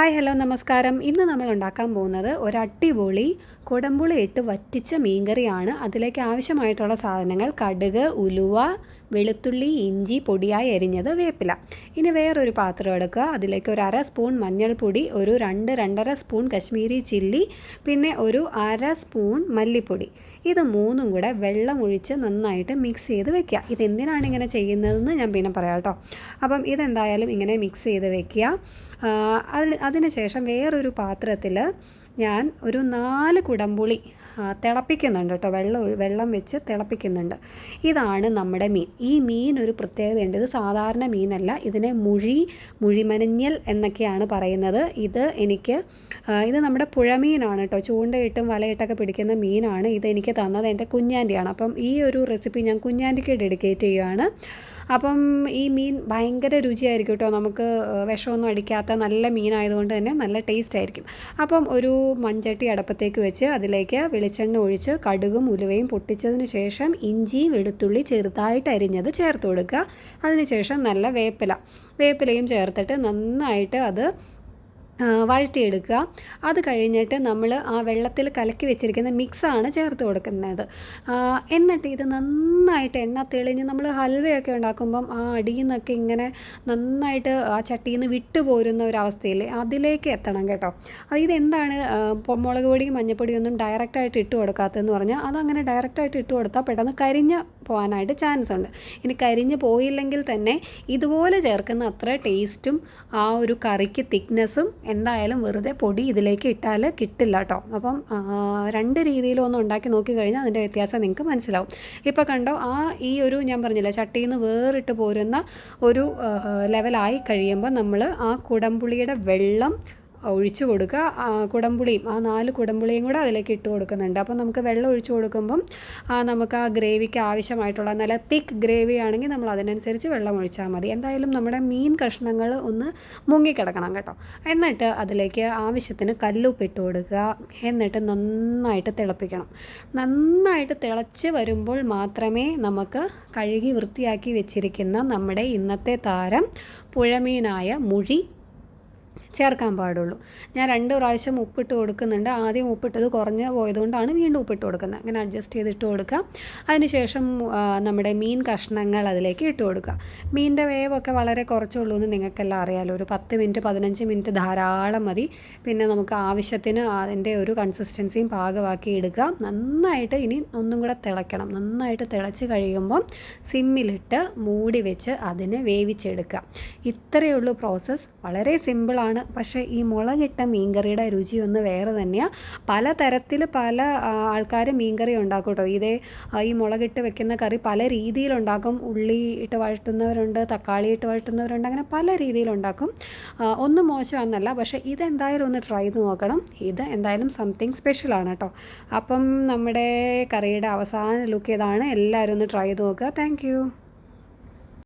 Hi hello നമസ്കാരം. ഇന്ന് നമ്മൾ ഉണ്ടാക്കാൻ പോകുന്നത് ഒരു അടിപൊളി കുടമ്പുളി ഇട്ട് വറ്റിച്ച മീൻകറിയാണ്. അതിലേക്ക് ആവശ്യമായിട്ടുള്ള സാധനങ്ങൾ കടുക് ഉലുവ വെളുത്തുള്ളി ഇഞ്ചി പൊടിയായി എരിഞ്ഞത് വേപ്പില. ഇനി വേറൊരു പാത്രം എടുക്കുക. അതിലേക്ക് ഒരു അര സ്പൂൺ മഞ്ഞൾപ്പൊടി ഒരു രണ്ട് രണ്ടര സ്പൂൺ കശ്മീരി ചില്ലി പിന്നെ ഒരു അര സ്പൂൺ മല്ലിപ്പൊടി. ഇത് മൂന്നും കൂടെ വെള്ളം ഒഴിച്ച് നന്നായിട്ട് മിക്സ് ചെയ്ത് വെക്കുക. ഇതെന്തിനാണ് ഇങ്ങനെ ചെയ്യുന്നതെന്ന് ഞാൻ പിന്നെ പറയാം കേട്ടോ. അപ്പം ഇതെന്തായാലും ഇങ്ങനെ മിക്സ് ചെയ്ത് വെക്കുക. അതിന് ശേഷം വേറൊരു പാത്രത്തിൽ ഞാൻ ഒരു നാല് കുടംപുളി തിളപ്പിക്കുന്നുണ്ട് കേട്ടോ. വെള്ളം വെള്ളം വെച്ച് തിളപ്പിക്കുന്നുണ്ട്. ഇതാണ് നമ്മുടെ മീൻ. ഈ മീൻ ഒരു പ്രത്യേകത ഉണ്ട് ഇത് സാധാരണ മീനല്ല. ഇതിനെ മുഴി മുഴിമനഞ്ഞൽ എന്നൊക്കെയാണ് പറയുന്നത്. ഇത് എനിക്ക് ഇത് നമ്മുടെ പുഴമീനാണ് കേട്ടോ. ചൂണ്ടയിട്ടും വലയിട്ടൊക്കെ പിടിക്കുന്ന മീനാണ് ഇത് എനിക്ക് തന്നത്. എന്റെ കുഞ്ഞാന്റെയാണ്. അപ്പം ഈ ഒരു റെസിപ്പി ഞാൻ കുഞ്ഞാന്റിക്ക് ഡെഡിക്കേറ്റ് ചെയ്യുകയാണ് അപ്പം ഈ മീൻ ഭയങ്കര രുചിയായിരിക്കും കേട്ടോ. നമുക്ക് വിഷമൊന്നും അടിക്കാത്ത നല്ല മീനായതുകൊണ്ട് തന്നെ നല്ല ടേസ്റ്റ് ആയിരിക്കും അപ്പം ഒരു മൺചട്ടി അടപ്പത്തേക്ക് വെച്ച് അതിലേക്ക് വെളിച്ചെണ്ണ ഒഴിച്ച് കടുകും ഉലുവയും പൊട്ടിച്ചതിന് ശേഷം ഇഞ്ചി വെളുത്തുള്ളി ചെറുതായിട്ട് അരിഞ്ഞത് ചേർത്ത് കൊടുക്കുക. അതിനുശേഷം നല്ല വേപ്പില. വേപ്പിലയും ചേർത്തിട്ട് നന്നായിട്ട് അത് വഴറ്റിയെടുക്കുക. അത് കഴിഞ്ഞിട്ട് നമ്മൾ ആ വെള്ളത്തിൽ കലക്കി വെച്ചിരിക്കുന്ന മിക്സാണ് ചേർത്ത് കൊടുക്കുന്നത്. എന്നിട്ട് ഇത് നന്നായിട്ട് എണ്ണ തെളിഞ്ഞ് നമ്മൾ ഹൽവയൊക്കെ ഉണ്ടാക്കുമ്പം ആ അടിയിൽ നിന്നൊക്കെ ഇങ്ങനെ നന്നായിട്ട് ആ ചട്ടിയിൽ നിന്ന് വിട്ടു പോരുന്ന ഒരു അവസ്ഥയിൽ അതിലേക്ക് എത്തണം കേട്ടോ. അപ്പോൾ ഇതെന്താണ്? മുളക് പൊടിയും മഞ്ഞപ്പൊടിയും ഒന്നും ഡയറക്റ്റായിട്ട് ഇട്ട് കൊടുക്കാത്തതെന്ന് പറഞ്ഞാൽ അതങ്ങനെ ഡയറക്റ്റായിട്ട് ഇട്ട് കൊടുത്താൽ പെട്ടെന്ന് കരിഞ്ഞ് പോകാനായിട്ട് ചാൻസ് ഉണ്ട് ഇനി കരിഞ്ഞ് പോയില്ലെങ്കിൽ തന്നെ ഇതുപോലെ ചേർക്കുന്ന അത്ര ടേസ്റ്റും ആ ഒരു കറിക്ക് തിക്നെസ്സും എന്തായാലും വെറുതെ പൊടി ഇതിലേക്ക് ഇട്ടാൽ കിട്ടില്ല കേട്ടോ അപ്പം രണ്ട് രീതിയിലും ഒന്ന് ഉണ്ടാക്കി നോക്കി കഴിഞ്ഞാൽ അതിന്റെ വ്യത്യാസം നിങ്ങൾക്ക് മനസ്സിലാവും. ഇപ്പോൾ കണ്ടോ ആ ഈ ഒരു ഞാൻ പറഞ്ഞില്ല ചട്ടിയിൽ നിന്ന് വേറിട്ട് പോരുന്ന ഒരു ലെവലായി കഴിയുമ്പോൾ നമ്മൾ ആ കുടംപുളിയുടെ വെള്ളം ഒഴിച്ചു കൊടുക്കുക. കുടംപുളിയും ആ നാല് കുടംപുളിയും കൂടെ അതിലേക്ക് ഇട്ട് കൊടുക്കുന്നുണ്ട്. അപ്പോൾ നമുക്ക് വെള്ളം ഒഴിച്ചു കൊടുക്കുമ്പം നമുക്ക് ആ ഗ്രേവിക്ക് ആവശ്യമായിട്ടുള്ള നല്ല തിക്ക് ഗ്രേവി ആണെങ്കിൽ നമ്മൾ അതിനനുസരിച്ച് വെള്ളം ഒഴിച്ചാൽ മതി. എന്തായാലും നമ്മുടെ മീൻ കഷ്ണങ്ങൾ ഒന്ന് മുങ്ങിക്കിടക്കണം കേട്ടോ. എന്നിട്ട് അതിലേക്ക് ആവശ്യത്തിന് കല്ലുപ്പ് ഇട്ട് കൊടുക്കുക. എന്നിട്ട് നന്നായിട്ട് തിളപ്പിക്കണം. നന്നായിട്ട് തിളച്ച് വരുമ്പോൾ മാത്രമേ നമുക്ക് കഴുകി വൃത്തിയാക്കി വെച്ചിരിക്കുന്ന നമ്മുടെ ഇന്നത്തെ താരം പുഴമീനായ മുഴി ചേർക്കാൻ പാടുള്ളൂ. ഞാൻ രണ്ട് പ്രാവശ്യം ഉപ്പിട്ട് കൊടുക്കുന്നുണ്ട്. ആദ്യം ഉപ്പിട്ടത് കുറഞ്ഞ് പോയതുകൊണ്ടാണ് വീണ്ടും ഉപ്പിട്ട് കൊടുക്കുന്നത്. അങ്ങനെ അഡ്ജസ്റ്റ് ചെയ്തിട്ട് കൊടുക്കുക. അതിനുശേഷം നമ്മുടെ മീൻ കഷ്ണങ്ങൾ അതിലേക്ക് ഇട്ട് കൊടുക്കുക. മീനിന്റെ വേവൊക്കെ വളരെ കുറച്ചുള്ളൂ എന്ന് നിങ്ങൾക്കെല്ലാം അറിയാമല്ലോ ഒരു പത്ത് മിനിറ്റ് പതിനഞ്ച് മിനിറ്റ് ധാരാളം മതി. പിന്നെ നമുക്ക് ആവശ്യത്തിന് അതിന്റെ ഒരു കൺസിസ്റ്റൻസിയും പാകമാക്കി എടുക്കുക നന്നായിട്ട് ഇനി ഒന്നും കൂടെ തിളയ്ക്കണം. നന്നായിട്ട് തിളച്ച് കഴിയുമ്പം സിമ്മിലിട്ട് മൂടി വെച്ച് അതിനെ വേവിച്ചെടുക്കുക. ഇത്രയേ ഉള്ളൂ പ്രോസസ്സ് വളരെ സിമ്പിളാണ് പക്ഷേ ഈ മുളകിട്ട മീൻകറിയുടെ ഒന്ന് വേറെ തന്നെയാണ് പല തരത്തിൽ പല ആൾക്കാർ മീൻകറി ഉണ്ടാക്കും കേട്ടോ ഇതേ ഈ മുളകിട്ട് വെക്കുന്ന കറി പല രീതിയിലുണ്ടാക്കും ഉള്ളി ഇട്ട് വഴറ്റുന്നവരുണ്ട് തക്കാളി ഇട്ട് വഴറ്റുന്നവരുണ്ട് അങ്ങനെ പല രീതിയിലുണ്ടാക്കും ഒന്നും മോശമാണെന്നല്ല പക്ഷേ ഇതെന്തായാലും ഒന്ന് ട്രൈ ചെയ്ത് നോക്കണം. ഇത് എന്തായാലും സംതിങ് സ്പെഷ്യൽ ആണ് കേട്ടോ. അപ്പം നമ്മുടെ കറിയുടെ അവസാന ലുക്ക് ഇതാണ്. എല്ലാവരും ഒന്ന് ട്രൈ ചെയ്ത് നോക്കുക. താങ്ക്